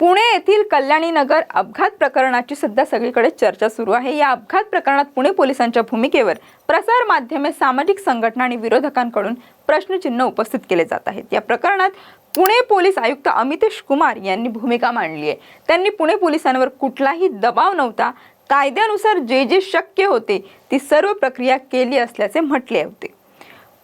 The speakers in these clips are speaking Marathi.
पुणे येथील कल्याणी नगर अपघात प्रकरणाची सध्या सगळीकडे चर्चा सुरू आहे. या अपघात प्रकरणात पुणे पोलिसांच्या भूमिकेवर प्रसार माध्यमे सामाजिक संघटना आणि विरोधकांकडून प्रश्नचिन्ह उपस्थित केले जात आहेत. या प्रकरणात पुणे पोलीस आयुक्त अमितेश कुमार यांनी भूमिका मांडली आहे. त्यांनी पुणे पोलिसांवर कुठलाही दबाव नव्हता. कायद्यानुसार जे जे शक्य होते ती सर्व प्रक्रिया केली असल्याचे म्हटले होते.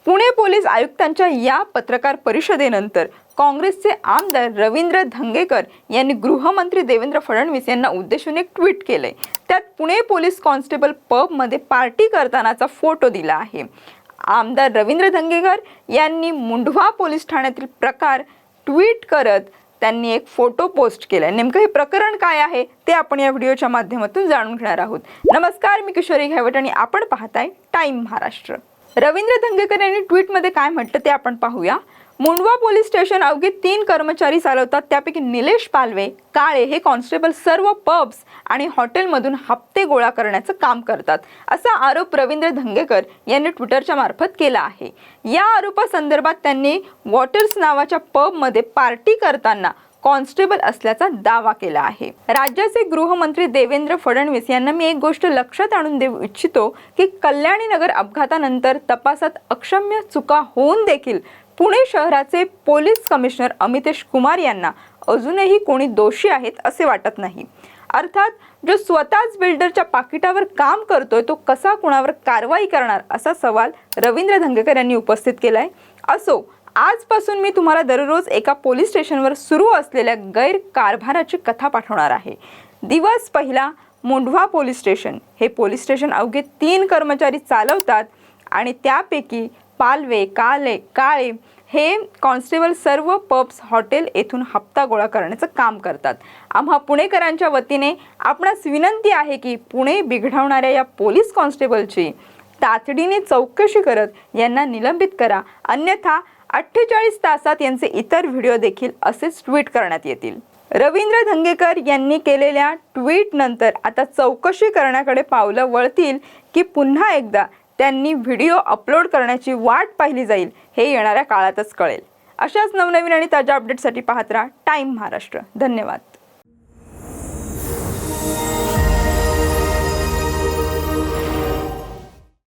पुणे पोलीस आयुक्तांच्या या पत्रकार परिषदेनंतर काँग्रेसचे आमदार रवींद्र धंगेकर यांनी गृहमंत्री देवेंद्र फडणवीस यांना उद्देशून एक ट्विट केलंय. त्यात पुणे पोलीस कॉन्स्टेबल पबमध्ये पार्टी करतानाचा फोटो दिला आहे. आमदार रवींद्र धंगेकर यांनी मुंढवा पोलीस ठाण्यातील प्रकार ट्विट करत त्यांनी एक फोटो पोस्ट केलाय. नेमकं हे प्रकरण काय आहे ते आपण या व्हिडिओच्या माध्यमातून जाणून घेणार आहोत. नमस्कार मी किशोरी घ्यावट आणि आपण पाहताय टाइम महाराष्ट्र. रवींद्र धंगेकर यांनी ट्विटमध्ये काय म्हटलं ते आपण पाहूया. मुंडवा पोलीस स्टेशन अवघे तीन कर्मचारी चालवतात. त्यापैकी निलेश पालवे काळे हे कॉन्स्टेबल सर्व पब्स आणि हॉटेलमधून हप्ते गोळा करण्याचं काम करतात. असा आरोप रवींद्र धंगेकर यांनी ट्विटरच्या मार्फत केला आहे. या आरोपासंदर्भात त्यांनी वॉटर्स नावाच्या पबमध्ये पार्टी करताना कॉन्स्टेबल असल्याचा दावा केला आहे. राज्याचे गृहमंत्री देवेंद्र फडणवीस यांना मी एक गोष्ट लक्षात आणून देऊ इच्छितो की कल्याणी नगर अपघातानंतर तपासात अक्षम्य चुका होऊन देखील पुणे शहराचे पोलीस कमिशनर अमितेश कुमार यांना अजूनही कोणी दोषी आहेत असे वाटत नाही. अर्थात जो स्वतःच बिल्डरच्या पाकिटावर काम करतोय तो कसा कुणावर कारवाई करणार असा सवाल रवींद्र धंगेकर यांनी उपस्थित केलाय. असो आजपासून मी तुम्हाला दररोज एका पोलीस स्टेशनवर सुरू असलेल्या गैरकारभाराची कथा पाठवणार आहे. दिवस पहिला मुंढवा पोलीस स्टेशन हे पोलीस स्टेशन अवघे तीन कर्मचारी चालवतात आणि त्यापैकी पालवे काले काळे हे कॉन्स्टेबल सर्व पब्स हॉटेल येथून हप्ता गोळा करण्याचं काम करतात. आम्हा पुणेकरांच्या वतीने आपणास विनंती आहे की पुणे बिघडवणाऱ्या या पोलीस कॉन्स्टेबलची तातडीने चौकशी करत यांना निलंबित करा. अन्यथा अठ्ठेचाळीस तासात यांचे इतर व्हिडिओ देखील असेच ट्विट करण्यात येतील. रवींद्र धंगेकर यांनी केलेल्या ट्विट नंतर आता चौकशी करण्याकडे पावलं वळतील की पुन्हा एकदा त्यांनी व्हिडिओ अपलोड करण्याची वाट पाहिली जाईल हे येणाऱ्या काळातच कळेल. अशाच नवनवीन आणि ताज्या अपडेटसाठी पाहत राहा टाईम महाराष्ट्र धन्यवाद.